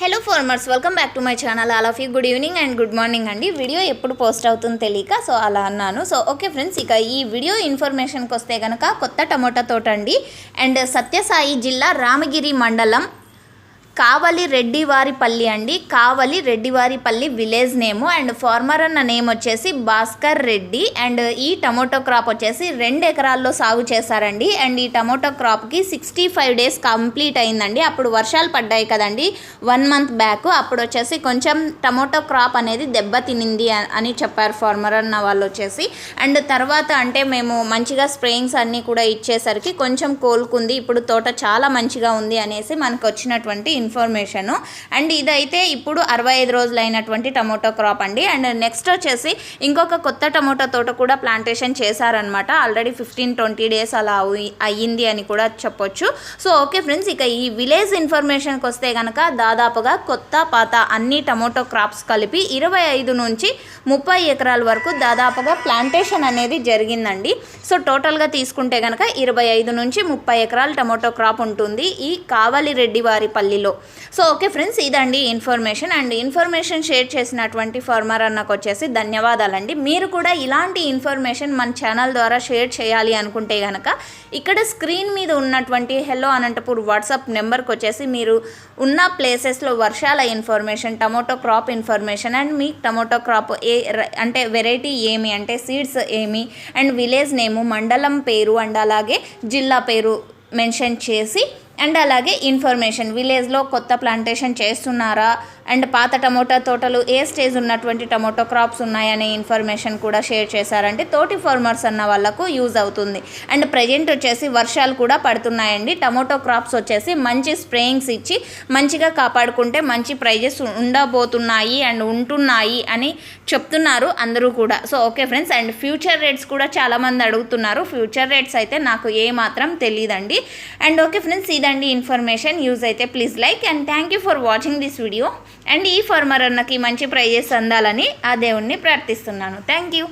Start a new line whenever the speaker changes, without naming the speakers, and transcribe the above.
Hello farmers welcome back to my channel all of you good evening and good morning అండి. Video ఎప్పుడు post అవుతుందో తెలియక so అలా అన్నాను. సో ఓకే ఫ్రెండ్స్ ఇక ఈ వీడియో ఇన్ఫర్మేషన్కి వస్తే కనుక కొత్త టమోటా తోట అండి. అండ్ సత్యసాయి జిల్లా రామగిరి మండలం కావలి రెడ్డివారిపల్లి అండి. Kavali Reddivaripalli village name. And farmer అన్న నేమ్ వచ్చేసి భాస్కర్ రెడ్డి. అండ్ ఈ టమోటో క్రాప్ వచ్చేసి రెండు ఎకరాల్లో సాగు చేశారండి. అండ్ ఈ టమోటో క్రాప్కి సిక్స్టీ ఫైవ్ డేస్ కంప్లీట్ అయిందండి. అప్పుడు వర్షాలు పడ్డాయి కదండి. వన్ మంత్ బ్యాక్ అప్పుడు వచ్చేసి కొంచెం టమోటో క్రాప్ అనేది దెబ్బతినింది అని చెప్పారు ఫార్మర్ అన్న వాళ్ళు వచ్చేసి. అండ్ తర్వాత అంటే మేము మంచిగా స్ప్రేయింగ్స్ అన్నీ కూడా ఇచ్చేసరికి కొంచెం కోలుకుంది. ఇప్పుడు తోట చాలా మంచిగా ఉంది అనేసి మనకు వచ్చినటువంటి ఇన్ఫర్మేషను. అండ్ ఇదైతే ఇప్పుడు అరవై ఐదు రోజులు అయినటువంటి టమోటో క్రాప్ అండి. అండ్ నెక్స్ట్ వచ్చేసి ఇంకొక కొత్త టమోటో తోట కూడా ప్లాంటేషన్ చేశారనమాట ఆల్రెడీ ఫిఫ్టీన్ ట్వంటీ డేస్ అలా అయ్యింది అని కూడా చెప్పొచ్చు. సో ఓకే ఫ్రెండ్స్ ఇక ఈ విలేజ్ ఇన్ఫర్మేషన్కి వస్తే కనుక దాదాపుగా కొత్త పాత అన్ని టమోటో క్రాప్స్ కలిపి ఇరవై ఐదు నుంచి ముప్పై ఎకరాల వరకు దాదాపుగా ప్లాంటేషన్ అనేది జరిగిందండి. సో టోటల్గా తీసుకుంటే కనుక ఇరవై ఐదు నుంచి ముప్పై ఎకరాల టమోటో క్రాప్ ఉంటుంది. ఈ కావలి రెడ్డి వారి పల్లిలో. సో ఓకే ఫ్రెండ్స్ ఇదండి ఇన్ఫర్మేషన్. అండ్ ఇన్ఫర్మేషన్ షేర్ చేసినటువంటి ఫార్మర్ అన్నకు వచ్చేసి ధన్యవాదాలండి. మీరు కూడా ఇలాంటి ఇన్ఫర్మేషన్ మన ఛానల్ ద్వారా షేర్ చేయాలి అనుకుంటే కనుక ఇక్కడ స్క్రీన్ మీద ఉన్నటువంటి హెలో అనంతపూర్ వాట్సాప్ నెంబర్కి వచ్చేసి మీరు ఉన్న ప్లేసెస్లో వర్షాల information tomato crop information and me tomato crop ఏ అంటే వెరైటీ ఏమి అంటే సీడ్స్ ఏమి అండ్ విలేజ్ నేము మండలం పేరు అండ్ అలాగే జిల్లా పేరు మెన్షన్ చేసి అండ్ అలాగే ఇన్ఫర్మేషన్. విలేజ్లో కొత్త ప్లాంటేషన్ చేస్తున్నారా? అండ్ పాత టమోటా తోటలు ఏ స్టేజ్ ఉన్నటువంటి టమోటో క్రాప్స్ ఉన్నాయనే ఇన్ఫర్మేషన్ కూడా షేర్ చేశారంటే తోటి ఫార్మర్స్ అన్న వాళ్ళకు యూజ్ అవుతుంది. అండ్ ప్రజెంట్ వచ్చేసి వర్షాలు కూడా పడుతున్నాయండి. టమోటో క్రాప్స్ వచ్చేసి మంచి స్ప్రేయింగ్స్ ఇచ్చి మంచిగా కాపాడుకుంటే మంచి ప్రైజెస్ ఉండబోతున్నాయి అండ్ ఉంటున్నాయి అని చెప్తున్నారు అందరూ కూడా. So okay friends. And future rates కూడా చాలామంది అడుగుతున్నారు. ఫ్యూచర్ రేట్స్ అయితే నాకు ఏ మాత్రం తెలియదండి అండ్ ఓకే ఫ్రెండ్స్ ఇదండి ఇన్ఫర్మేషన్. యూజ్ అయితే please like and thank you for watching this video. And ఈ ఫార్మర్ అన్నకి మంచి ప్రైజెస్ అందాలని ఆ దేవుణ్ణి ప్రార్థిస్తున్నాను. Thank you.